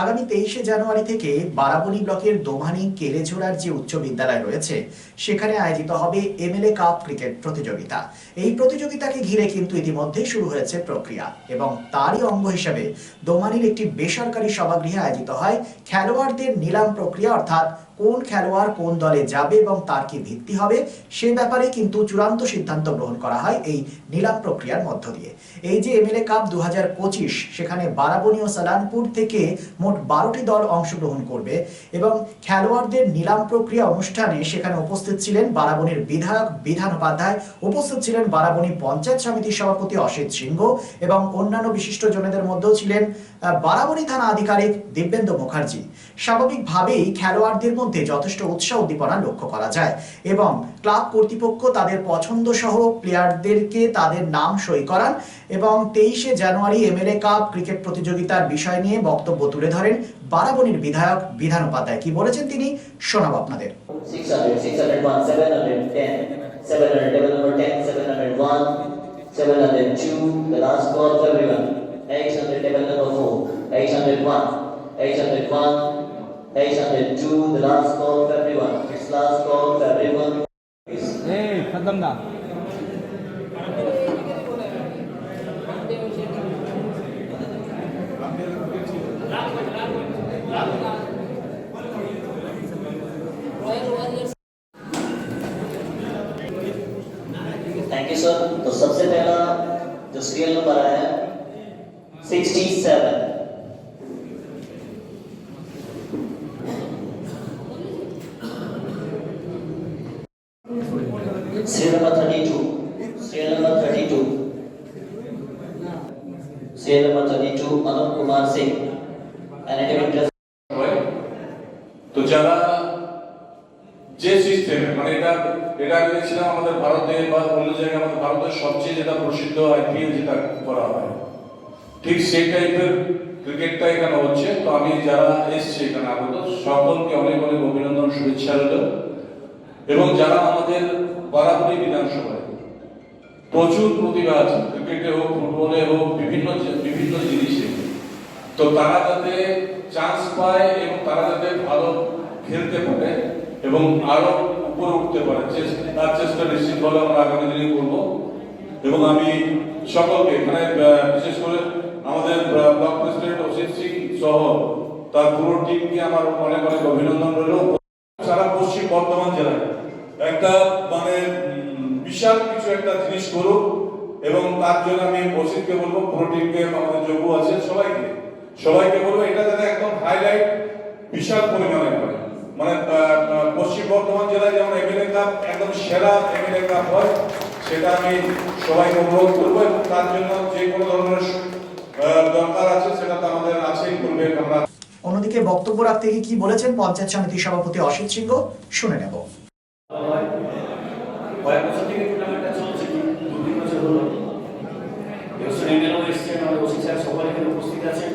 আগামী তেইশে জানুয়ারি থেকে বারাবণী ব্লকের দোমানি কেলেঝোড়ার যে উচ্চ বিদ্যালয় রয়েছে, সেখানে আয়োজিত হবে এমএলএ কাপ ক্রিকেট প্রতিযোগিতা। এই প্রতিযোগিতাকে ঘিরে কিন্তু ইতিমধ্যে শুরু হয়েছে প্রক্রিয়া এবং তারই অঙ্গ হিসেবে দোমানির একটি বেসরকারি সভাগৃহে আয়োজিত হয় খেলোয়াড়দের নিলাম প্রক্রিয়া, অর্থাৎ কোন খেলোয়াড় কোন দলে যাবে এবং তার কি ভিত্তি হবে, সে ব্যাপারে কিন্তু চূড়ান্ত সিদ্ধান্ত গ্রহণ করা হয় এই নিলাম প্রক্রিয়ার মধ্য দিয়ে। এই যে এমএলএ কাপ দু সেখানে বারাবণী ও সালানপুর থেকে মোট বারোটি দল অংশগ্রহণ করবে এবং খেলোয়াড়দের নিলাম প্রক্রিয়া অনুষ্ঠানে সেখানে উপস্থিত ছিলেন বারাবণীর বিধায়ক, বিধান উপাধ্যায়, উপস্থিত ছিলেন বারাবণী পঞ্চায়েত সমিতির সভাপতি অসিত সিংহ এবং অন্যান্য বিশিষ্ট জনেদের মধ্যেও ছিলেন বারাবণী থানা আধিকারিক দিব্যেন্দু মুখার্জি। স্বাভাবিকভাবেই খেলোয়াড়দের মধ্যে যথেষ্ট উৎসাহ উদ্দীপনা লক্ষ্য করা যায় এবং ক্লাব কর্তৃপক্ষ তাদের পছন্দ সহ প্লেয়ারদেরকে তাদের নাম সই করান এবং তেইশে জানুয়ারি এমএলএ কাপ ক্রিকেট প্রতিযোগিতার বিষয় নিয়ে বক্তব্য তুলে ধরেন বারাবণীর বিধায়ক বিধান উপাধ্যায় কি বলেছেন তিনি শোনাব আপনাদের 600, 601, 710, 700, table number 10, 701, 702, the last call for everyone. you the last call of everyone. It's last call of everyone. Hey, खत्म ना. थैंक यू सर तो सबसे पहला जो सीरियल नंबर आया है 67 32 Serial number 32 Serial number 32 Anup Kumar Singh. An academic trust হয় তো যারা যে সিস্টেমে মানে এটা এটা আগে দেখছিলাম আমাদের ভারতে বা অন্য জায়গায় আমাদের ভারতের সবচেয়ে যেটা প্রসিদ্ধ আইপিএল যেটা করা হয়, ঠিক সেই টাইপের ক্রিকেটটা এখানে হচ্ছে। তো আমি যারা এসছে এখানে আগত, সকলকে অনেক অনেক অভিনন্দন, শুভেচ্ছা রইল। এবং যারা আমাদের বারাবরী বিধানসভায়। প্রচুর প্রতিভা আছে, ক্রিকেটে হোক, ফুটবলে হোক, বিভিন্ন বিভিন্ন জিনিসে। তো তারা যাতে চান্স পায় এবং তারা যাতে ভালো খেলতে পারে এবং আরও উপরে উঠতে পারে তার চেষ্টা নিশ্চিতভাবে আমরা আগামী দিনে করব। এবং আমি সকলকে এখানে বিশেষ করে আমাদের ব্লক প্রেসিডেন্ট অসিত সিং সহ তার পুরো টিমকে আমার অনেক অনেক অভিনন্দন রইল। সারা পশ্চিম বর্ধমান জেলায় একটা মানে বিশাল কিছু একটা জিনিস করুক এবং তার জন্য আমি অসিতকে বলব পুরো টিমকে আমাদের যোগ্য আছে, সবাইকে। সবাইকে বলব, এটা যাতে একদম হাইলাইট বিশাল পরিমাণে হয়। মানে পশ্চিম বর্ধমান জেলায় যেমন এমএলএ কাপ একদম সেরা এমএলএ কাপ হয়, সেটা আমি সবাইকে অনুরোধ করব এবং তার জন্য যে কোনো ধরনের দরকার আছে, সেটা তো আমাদের আছেই করবে আমরা অন্যদিকে বক্তব্য রাখতে গিয়ে কি বলেছেন পঞ্চায়েত সমিতির সভাপতি অসিত সিংহ, শুনে নেব কয়েক বছর থেকে টুর্নামেন্টটা চলছে দু তিন বছর হলো স্টুডেন্টরাও এসছেন আমাদের ওসি স্যার সবাই এখানে উপস্থিত আছেন।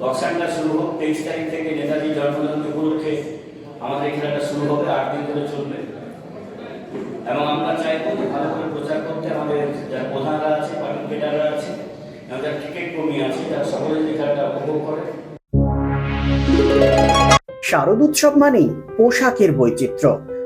বক্সানটা শুরু হোক, তেইশ তারিখ থেকে জন্মজয়ন্তী উপলক্ষে আমাদের খেলাটা শুরু হবে, আট দিন ধরে চলবে। এবং আমরা চাইব ভালো করে প্রচার করতে আমাদের যারা প্রধানরা আছে আছে ক্রিকেট কর্মী আছে সকলে খেলাটা উপভোগ করে। শারদ উৎসব মানেই পোশাকের বৈচিত্র্য।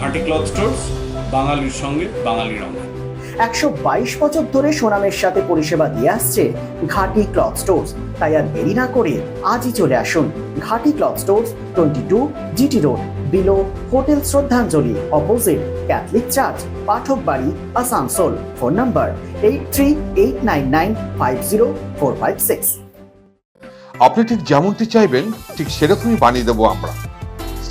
ঘাটি ক্লথ স্টোরস বাঙালির সঙ্গে বাঙালি রঙ একশো বাইশ বছর ধরে সোনামের সাথে পরিষেবা দিয়ে আসছে ঘাটি ক্লথ স্টোর্স তাই আর দেরি না করে আজই চলে আসুন Ghati cloth stores twenty two GT road below hotel Shraddhanjali opposite Catholic church Pathak বাড়ি Asansol. Phone number eight three eight nine nine five zero four five six আপনি ঠিক যেমনটি চাইবেন ঠিক সেরকমই বানিয়ে দেবো আমরা।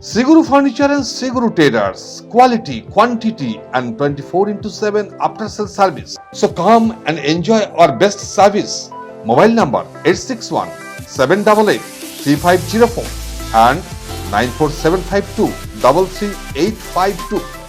Siguru Furniture and Siguru Traders. Quality, quantity, and 24 into 7 after sale service. So come and enjoy our best service. Mobile number 861 788 3504 and 94752 33852.